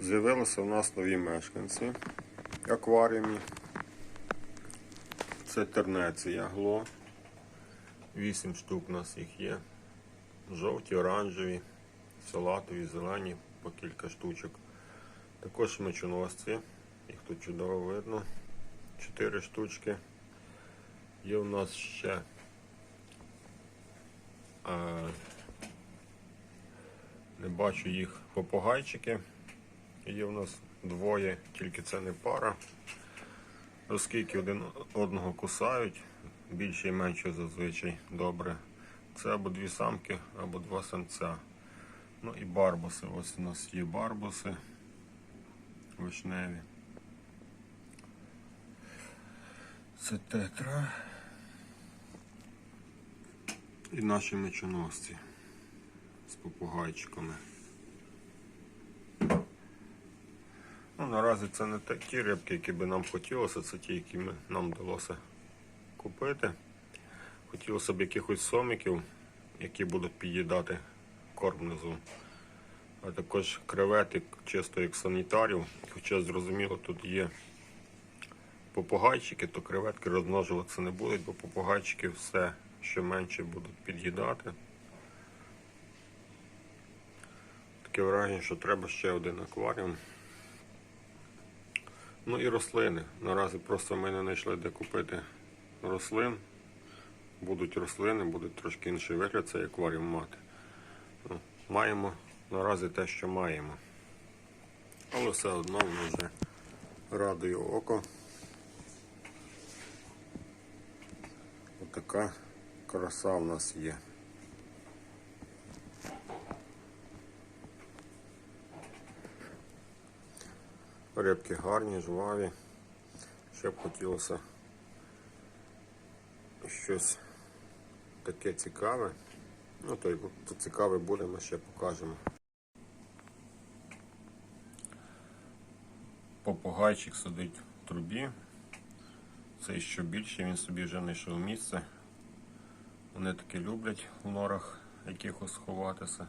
З'явилися в нас нові мешканці акваріумі. Це тернеція гло. Вісім штук у нас їх є. Жовті, оранжеві, салатові, зелені, по кілька штучок. Також мечоносці, їх тут чудово видно. Чотири штучки. Є у нас ще е, не бачу їх попугайчики. Є у нас двоє, тільки це не пара. Оскільки один одного кусають, більше і менше зазвичай добре. Це або дві самки, або два самця. Ну і барбуси. Ось у нас є барбуси вишневі. Це тетра. І наші мечоносці з попугайчиками. Наразі це не такі рибки, які би нам хотілося, це ті, які нам вдалося купити. Хотілося б якихось сомиків, які будуть під'їдати корм внизу. А також креветик чисто як санітарів. Хоча зрозуміло, тут є попугайчики, то креветки розмножуватися не будуть, бо попугайчики все що менше будуть під'їдати. Таке враження, що треба ще один акваріум. Ну і рослини. Наразі просто ми не знайшли де купити рослин. Будуть рослини, буде трошки інший вигляд цей акваріум мати. Ну, маємо наразі те, що маємо. Але все одно воно вже радує око. Отака краса в нас є. Рибки гарні, жваві. Ще б хотілося щось таке цікаве. Ну, то то цікаве буде, ми ще покажемо. Попугайчик сидить в трубі. Цей що більше, він собі вже знайшов місце. Вони таки люблять в норах якихось сховатися.